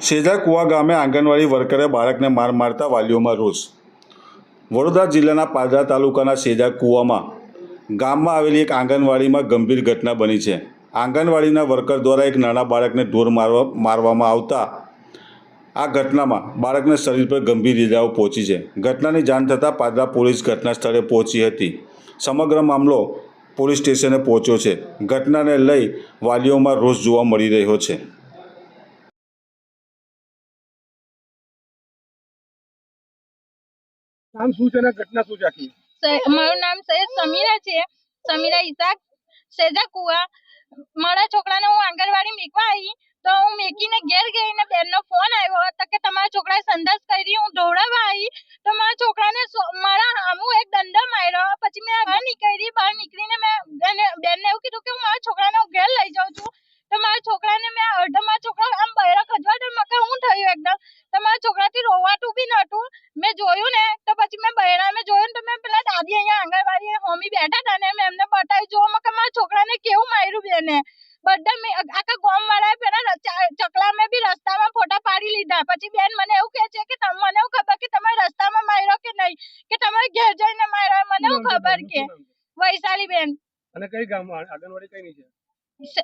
સેજા કુવા ગામે આંગણવાડી વર્કરે બાળકને માર મારતા વાલીઓમાં રોષ. વડોદરા જિલ્લાના પાદરા તાલુકાના સેજા કુવામાં ગામમાં આવેલી એક આંગણવાડીમાં ગંભીર ઘટના બની છે. આંગણવાડીના વર્કર દ્વારા એક નાના બાળકને ઢોર મારવા, મારવામાં આવતા આ ઘટનામાં બાળકને શરીર પર ગંભીર ઇજાઓ પહોંચી છે. ઘટનાની જાણ થતાં પાદરા પોલીસ ઘટના સ્થળે પહોંચી હતી. સમગ્ર મામલો પોલીસ સ્ટેશને પહોંચ્યો છે. ઘટનાને લઈ વાલીઓમાં રોષ જોવા મળી રહ્યો છે. નામ શું છે ને ઘટના શું છે આખી? સ- મારું નામ સૈયદ સમીરા છે. સમીરા ઈસાક, સેજા કુવા. મારા છોકરાને હું આંગણવાડી મેકવા આવી તો હું મેકીને ઘેર ગઈ ને બેનનો ફોન આવ્યો તો કે તમારા છોકરાએ સંડાસ કરી, હું દોડાવવા આવી તો મારા છોકરાને સો- મારા હામું એક દંડો માર્યો. પછી મેં બહાર નીકળી, બહાર નીકળીને મેં બેને, બેનને એવું કીધું કે હું મારા છોકરાને હું ઘેર લઈ જાઉં છું. તો મારા છોકરાને મેં અડધો મારા છોકરા આમ બહેરા ખજવાતો મેં કહ્યું હું થયું એકદમ. તો મારા છોકરાથી રોવાતું બી નહોતું. મેં જોયું ને તો પછી મેં બહેરા મેં જોયું ને તો મેં પેલા દાદી અહીંયા આંગણવાડી હોમી બેઠા હતા ને મેં એમને બતાવ્યું જો મેં કે મારા છોકરાને કેવું માર્યું બેને? બધા મેં આખા ગોમ વાળાએ પેલા ચકલા મેં બી રસ્તામાં ફોટા પાડી લીધા. પછી બેન મને એવું કહે છે કે તમ- મને એવું ખબર કે તમે રસ્તામાં માર્યો કે નહીં? કે તમારે ઘેર જઈને માર્યો? મને એવું ખબર કે? વૈશાલી બેન. અને કઈ ગામ આંગણવાડી કઈ નહીં છે?